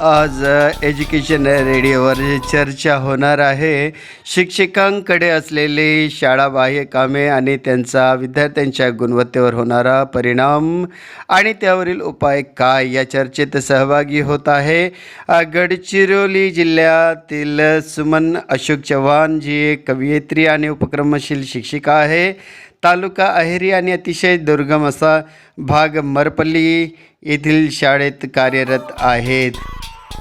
आज एज्युकेशन रेडिओवर चर्चा होणार आहे. शिक्षकांकडे असलेली शाळाबाह्य कामे आणि त्यांचा विद्यार्थ्यांच्या गुणवत्तेवर होणारा परिणाम आणि त्यावरील उपाय काय या चर्चेत सहभागी होत आहे. गडचिरोली जिल्ह्यातील सुमन अशोक चव्हाण जी एक कवयित्री आणि उपक्रमशील शिक्षिका आहे. तालुका अहेरी आणि अतिशय दुर्गम असा भाग मरपल्ली येथील शाळेत कार्यरत आहेत.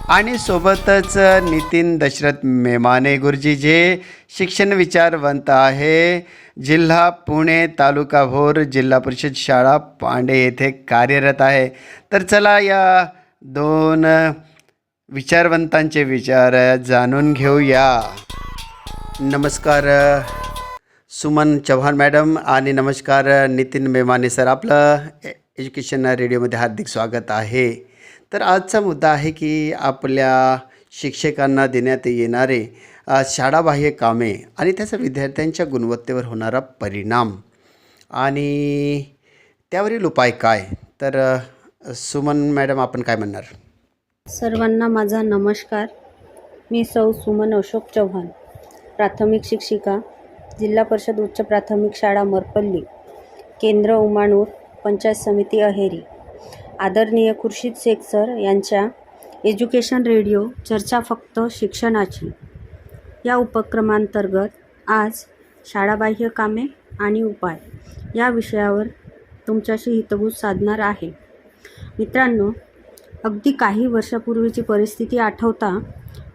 आणि सोबतच नितीन दशरथ मेमाने गुरुजी जे शिक्षण विचारवंत आहे. जिल्हा पुणे तालुका भोर जिल्हा परिषद शाळा पांडे येथे कार्यरत आहे. तर चला या दोन विचारवंतांचे विचार जाणून घेऊया. नमस्कार सुमन चव्हाण मॅडम आणि नमस्कार नितीन मेमाने सर. आपलं एज्युकेशन रेडिओमध्ये हार्दिक स्वागत आहे. तर आजचा मुद्दा आहे की आपल्या शिक्षकांना देण्यात येणारे शाळाबाह्य कामे आणि त्याचा विद्यार्थ्यांच्या गुणवत्तेवर होणारा परिणाम आणि त्यावरील उपाय काय? तर सुमन मॅडम आपण काय म्हणणार? सर्वांना माझा नमस्कार. मी सौ सुमन अशोक चव्हाण प्राथमिक शिक्षिका जिल्हा परिषद उच्च प्राथमिक शाळा मरपल्ली केंद्र उमाणूर पंचायत समिती अहेरी. आदरणीय खुर्शीद शेख सर यांच्या एज्युकेशन रेडिओ चर्चा फक्त शिक्षणाची. या उपक्रमांतर्गत आज शाळाबाह्य कामे आणि उपाय या विषयावर तुमच्याशी हितगुज साधणार आहे. मित्रांनो अगदी काही वर्षापूर्वीची परिस्थिती आठवता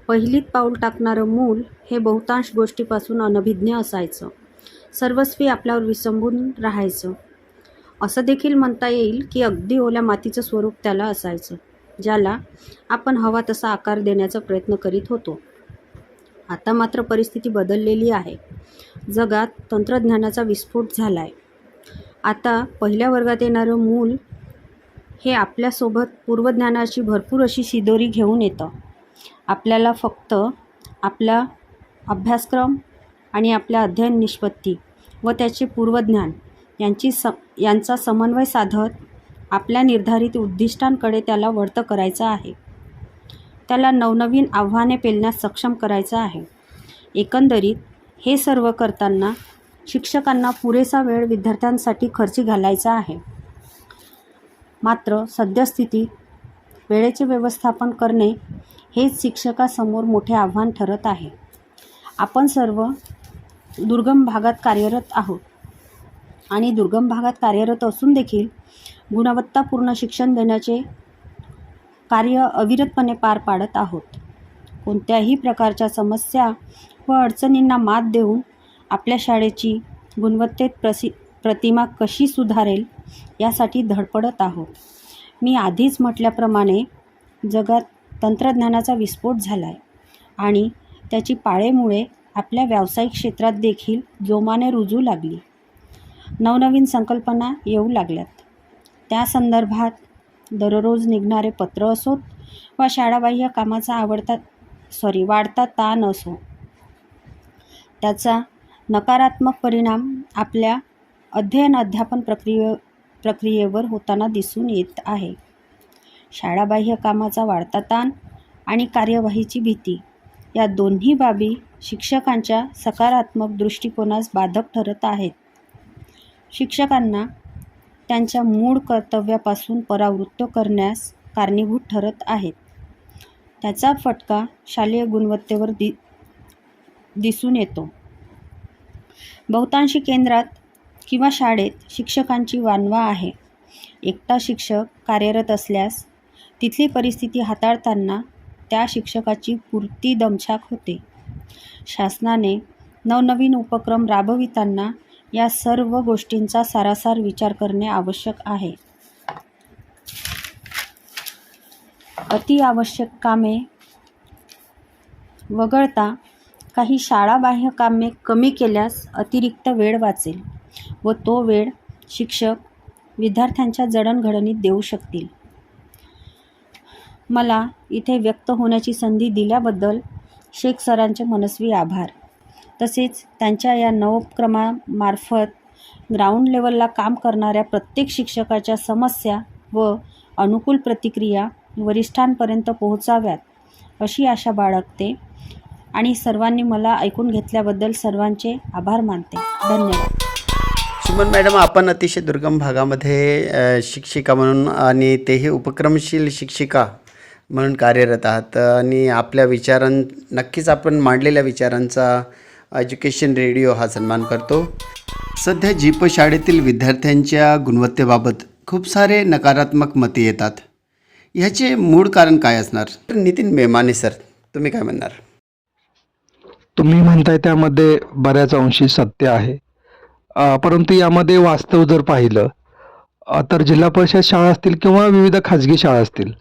पहिलीत पाऊल टाकणारं मूल हे बहुतांश गोष्टीपासून अनभिज्ञ असायचं. सर्वस्वी आपल्यावर विसंबून राहायचं. असं देखील म्हणता येईल की अगदी ओल्या मातीचं स्वरूप त्याला असायचं ज्याला आपण हवा तसा आकार देण्याचा प्रयत्न करीत होतो. आता मात्र परिस्थिती बदललेली आहे. जगात तंत्रज्ञानाचा विस्फोट झाला आहे आता पहिल्या वर्गात येणारं मूल हे आपल्यासोबत पूर्वज्ञानाची भरपूर अशी शिदोरी घेऊन येतं. आपल्याला फक्त आपला अभ्यासक्रम आणि आपल्या अध्ययन निष्पत्ती व त्याचे पूर्वज्ञान यांची स यांचा समन्वय साधत आपल्या निर्धारित उद्दिष्टांकडे त्याला वळतं करायचं आहे. त्याला नवनवीन आव्हाने पेलण्यास सक्षम करायचं आहे. एकंदरीत हे सर्व करताना शिक्षकांना पुरेसा वेळ विद्यार्थ्यांसाठी खर्ची घालायचा आहे. मात्र सद्यस्थितीत वेळेचे व्यवस्थापन करणे हेच शिक्षकासमोर मोठे आव्हान ठरत आहे. आपण सर्व दुर्गम भागात कार्यरत आहोत. आणि दुर्गम भागात कार्यरत असून देखील गुणवत्तापूर्ण शिक्षण देण्याचे कार्य अविरतपणे पार पाडत आहोत. कोणत्याही प्रकारच्या समस्या व अडचणींना मात देऊन आपल्या शाळेची गुणवत्तेत प्रसि प्रतिमा कशी सुधारेल यासाठी धडपडत आहोत. मी आधीच म्हटल्याप्रमाणे जगात तंत्रज्ञानाचा विस्फोट झाला आहे आणि त्याची पाळेमुळे आपल्या व्यावसायिक क्षेत्रात देखील जोमाने रुजू लागली. नवनवीन संकल्पना येऊ लागल्यात. त्या संदर्भात दररोज निघणारे पत्र असोत वा शाळाबाह्य कामाचा आवडता सॉरी वाढता ताण असो त्याचा नकारात्मक परिणाम आपल्या अध्ययन अध्यापन प्रक्रिये प्रक्रियेवर होताना दिसून येत आहे. शाळाबाह्य कामाचा वाढता ताण आणि कार्यवाहीची भीती या दोन्ही बाबी शिक्षकांच्या सकारात्मक दृष्टिकोनास बाधक ठरत आहेत. शिक्षकांना त्यांच्या मूळ कर्तव्यापासून परावृत्त करण्यास कारणीभूत ठरत आहेत. त्याचा फटका शालेय गुणवत्तेवर दि दिसून येतो. बहुतांशी केंद्रात किंवा शाळेत शिक्षकांची वानवा आहे. एकटा शिक्षक कार्यरत असल्यास तिथली परिस्थिती हाताळताना त्या शिक्षकाची पुरती दमछाक होते. शासनाने नवनवीन उपक्रम राबविताना या सर्व गोष्टींचा सारासार विचार करणे आवश्यक आहे. अति आवश्यक कामे वगळता काही शाळाबाह्य कामे कमी केल्यास अतिरिक्त वेळ वाचेल व तो वेळ शिक्षक विद्यार्थ्यांच्या जडणघडणीत देऊ शकतील. मला इथे व्यक्त होण्याची संधी दिल्याबद्दल शेख सरांचे मनस्वी आभार. तसेच त्यांच्या या नवोपक्रमामार्फत ग्राउंड लेवलला काम करणाऱ्या प्रत्येक शिक्षकाच्या समस्या व अनुकूल प्रतिक्रिया वरिष्ठांपर्यंत पोहोचाव्यात अशी आशा बाळगते आणि सर्वांनी मला ऐकून घेतल्याबद्दल सर्वांचे आभार मानते. धन्यवाद. सुमन मॅडम आपण अतिशय दुर्गम भागामध्ये शिक्षिका म्हणून आणि तेही उपक्रमशील शिक्षिका म्हणून कार्यरत आहात आणि आपल्या विचारां नक्कीच आपण मांडलेल्या विचारांचा एज्युकेशन रेडिओ हा सन्मान करतो. सध्या जीप शाळेतील विद्यार्थ्यांच्या गुणवत्तेबाबत खूप सारे नकारात्मक मते येतात. ह्याचे मूळ कारण काय असणार? तर नितीन मेमाने सर तुम्ही काय म्हणणार? तुम्ही म्हणताय त्यामध्ये बऱ्याच अंशी सत्य आहे. परंतु यामध्ये वास्तव जर पाहिलं तर जिल्हा परिषद शाळा असतील किंवा विविध खाजगी शाळा असतील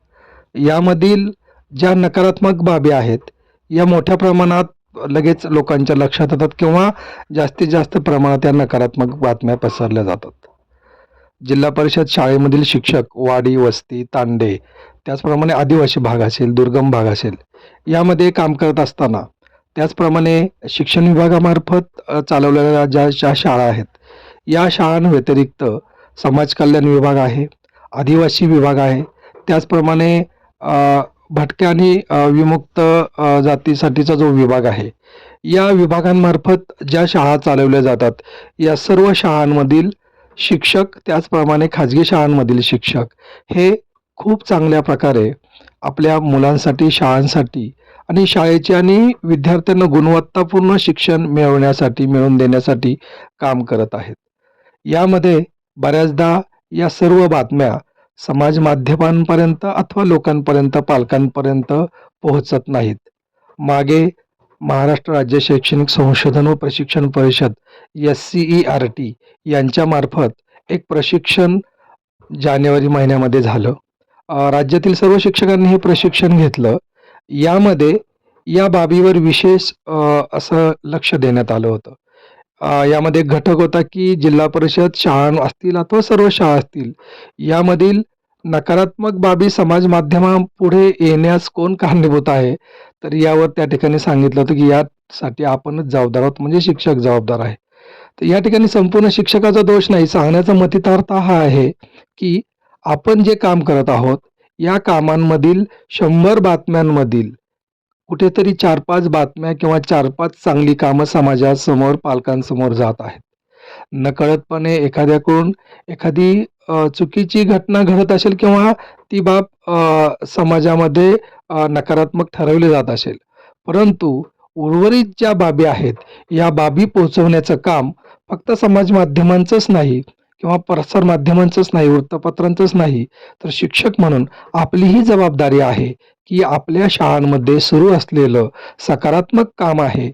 यामधील ज्या नकारात्मक बाबी आहेत या मोठ्या प्रमाणात लगेच लोकांच्या लक्षात येतात किंवा जास्तीत जास्त प्रमाणात या नकारात्मक बातम्या पसरल्या जातात. जिल्हा परिषद शाळेमधील शिक्षक वाडी वस्ती तांडे त्याचप्रमाणे आदिवासी भाग असेल दुर्गम भाग असेल यामध्ये काम करत असताना त्याचप्रमाणे शिक्षण विभागामार्फत चालवलेल्या ज्या ज्या शाळा आहेत या शाळांव्यतिरिक्त समाज कल्याण विभाग आहे आदिवासी विभाग आहे त्याचप्रमाणे भटक्या आणि विमुक्त जातीसाठीचा जो विभाग आहे या विभागांमार्फत ज्या शाळा चालवल्या जातात या सर्व शाळांमधील शिक्षक त्याचप्रमाणे खाजगी शाळांमधील शिक्षक हे खूप चांगल्या प्रकारे आपल्या मुलांसाठी शाळांसाठी आणि शाळेचे आणि विद्यार्थ्यांना गुणवत्तापूर्ण शिक्षण मिळवण्यासाठी मिळवून देण्यासाठी काम करत आहेत. यामध्ये बऱ्याचदा या सर्व बातम्या समाज माध्यमांपर्यंत अथवा लोकांपर्यंत पालकांपर्यंत पोहोचत नाहीत. मागे महाराष्ट्र राज्य शैक्षणिक संशोधन व प्रशिक्षण परिषद S C E R T यांच्यामार्फत एक प्रशिक्षण जानेवारी महिन्यामध्ये झालं. राज्यातील सर्व शिक्षकांनी हे प्रशिक्षण घेतलं. यामध्ये या बाबीवर विशेष असं लक्ष देण्यात आलं होतं. यामध्ये एक घटक होता की जिल्हा परिषद शाळा असतील अथवा सर्व शाळा असतील यामधील नकारात्मक बाबी समाज माध्यमापुढे येण्यास कोण कारणीभूत आहे? तर यावर त्या ठिकाणी सांगितलं होतं की यासाठी आपणच जबाबदार आहोत म्हणजे शिक्षक जबाबदार आहे. तर या ठिकाणी संपूर्ण शिक्षकाचा दोष नाही सांगण्याचा मतितार्थ हा आहे की आपण जे काम करत आहोत या कामांमधील शंभर बातम्यांमधील कुठेतरी चार पाच बातम्या किंवा चार पाच चांगली कामं समाजासमोर पालकांसमोर जात आहेत. नकळतपणे एखाद्याकडून एखादी चुकीची घटना घडत असेल किंवा ती बाब समाजामध्ये नकारात्मक ठरवली जात असेल. परंतु उर्वरित ज्या बाबी आहेत या बाबी पोहोचवण्याचं काम फक्त समाज माध्यमांचंच नाही किंवा प्रसार माध्यमांचंच नाही वृत्तपत्रांचंच नाही तर शिक्षक म्हणून आपलीही जबाबदारी आहे की आपल्या शाळांमध्ये सुरू असलेलं सकारात्मक काम आहे.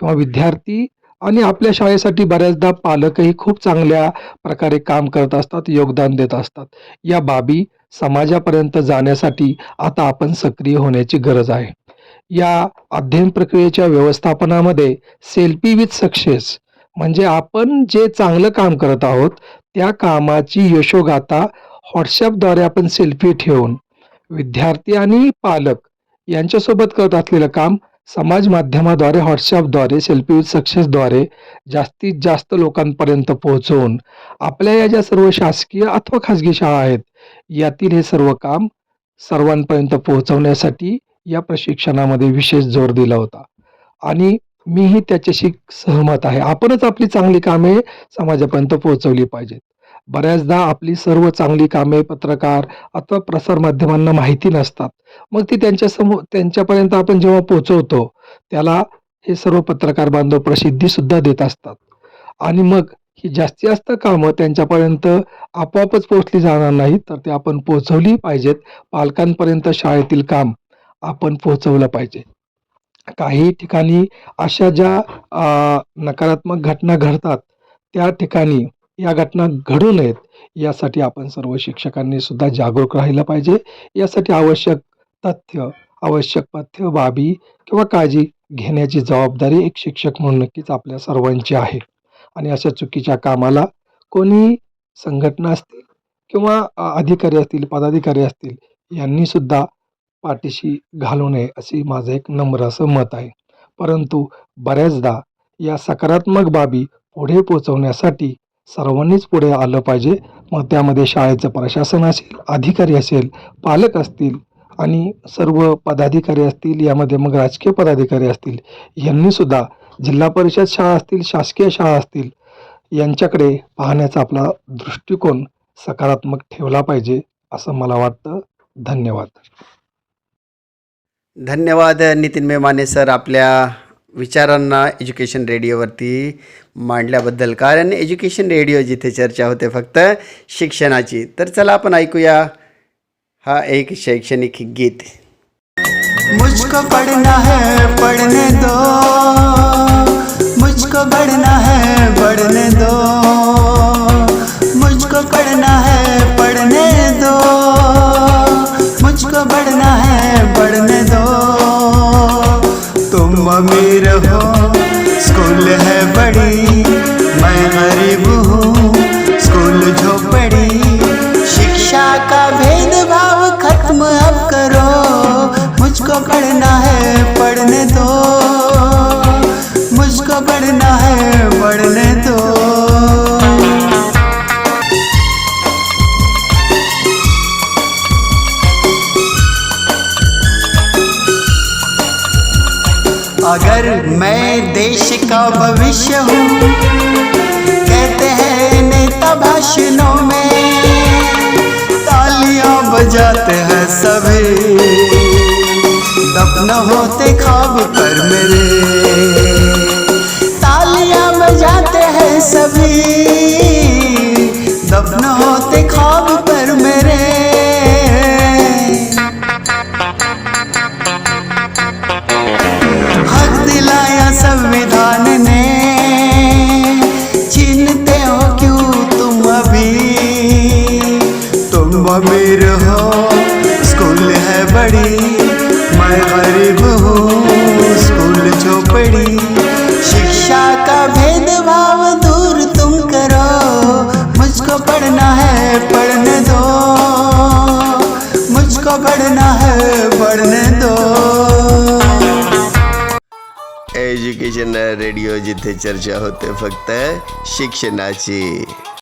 किंवा विद्यार्थी आणि आपल्या शाळेसाठी बऱ्याचदा पालकही खूप चांगल्या प्रकारे काम करत असतात योगदान देत असतात. या बाबी समाजापर्यंत जाण्यासाठी आता आपण सक्रिय होण्याची गरज आहे. या अध्ययन प्रक्रियेच्या व्यवस्थापनामध्ये सेल्फी विथ सक्सेस म्हणजे आपण जे चांगलं काम करत आहोत त्या कामाची यशोगाथा व्हॉट्सॲपद्वारे आपण सेल्फी ठेवून विद्यार्थी आणि पालक यांच्यासोबत करत असलेलं काम समाज माध्यमाद्वारे व्हॉट्सअपद्वारे सेल्फी विथ सक्सेसद्वारे जास्तीत जास्त लोकांपर्यंत पोहोचवून आपल्या या ज्या सर्व शासकीय अथवा खाजगी शाळा आहेत यातील हे सर्व काम सर्वांपर्यंत पोहोचवण्यासाठी या प्रशिक्षणामध्ये विशेष जोर दिला होता. आणि मीही त्याच्याशी सहमत आहे. आपणच आपली चांगली कामे समाजापर्यंत पोहोचवली पाहिजेत. बऱ्याचदा आपली सर्व चांगली कामे पत्रकार अथवा प्रसारमाध्यमांना माहिती नसतात. मग ती त्यांच्यासमोर त्यांच्यापर्यंत आपण जेव्हा पोहोचवतो त्याला हे सर्व पत्रकार बांधव प्रसिद्धीसुद्धा देत असतात. आणि मग ही जास्तीत जास्त कामं त्यांच्यापर्यंत आपोआपच पोहोचली जाणार नाहीत तर ते आपण पोहोचवली पाहिजेत. पालकांपर्यंत शाळेतील काम आपण पोहोचवलं पाहिजे. काही ठिकाणी अशा ज्या नकारात्मक घटना घडतात त्या ठिकाणी या घटना घडू नयेत यासाठी आपण सर्व शिक्षकांनी सुद्धा जागरूक राहिलं पाहिजे. यासाठी आवश्यक तथ्य आवश्यक पथ्य बाबी किंवा काळजी घेण्याची जबाबदारी एक शिक्षक म्हणून नक्कीच आपल्या सर्वांची आहे. आणि अशा चुकीच्या कामाला कोणी संघटना असतील किंवा अधिकारी असतील पदाधिकारी असतील यांनी सुद्धा पाठीशी घालू नये असे माझं एक नम्र असं मत आहे. परंतु बऱ्याचदा या सकारात्मक बाबी पुढे पोचवण्यासाठी सर्वांनीच पुढे आलं पाहिजे. मग त्यामध्ये शाळेचं प्रशासन असेल अधिकारी असेल पालक असतील आणि सर्व पदाधिकारी असतील यामध्ये मग राजकीय पदाधिकारी असतील यांनीसुद्धा जिल्हा परिषद शाळा असतील शासकीय शाळा असतील यांच्याकडे पाहण्याचा आपला दृष्टिकोन सकारात्मक ठेवला पाहिजे असं मला वाटतं. धन्यवाद. धन्यवाद नितीन मेमाने सर आपल्या विचारांना एज्युकेशन रेडिओवरती मांडल्याबद्दल. कारण एज्युकेशन रेडिओ जिथे चर्चा होते फक्त शिक्षणाची. तर चला आपण ऐकूया हा एक शैक्षणिक गीत. मुझको पढ़ना है पढ़ने दो. मुझको बढ़ना है बढ़ने दो. मुझको पढ़ना है पढ़ने दो. तुम अमीर हो, स्कूल है बड़ी, मैं गरीब हूँ, स्कूल जो पड़ी शिक्षा का भेदभाव खत्म अब करो, मुझको पढ़ना है अगर मैं देश का भविष्य हूँ, कहते हैं नेता भाषणों में, तालियाँ बजाते हैं सभी। दफन होते खाब पर मेरे, तालियाँ बजाते हैं सभी। एज्युकेशन रेडिओ जिथे चर्चा होते फक्त शिक्षणाची.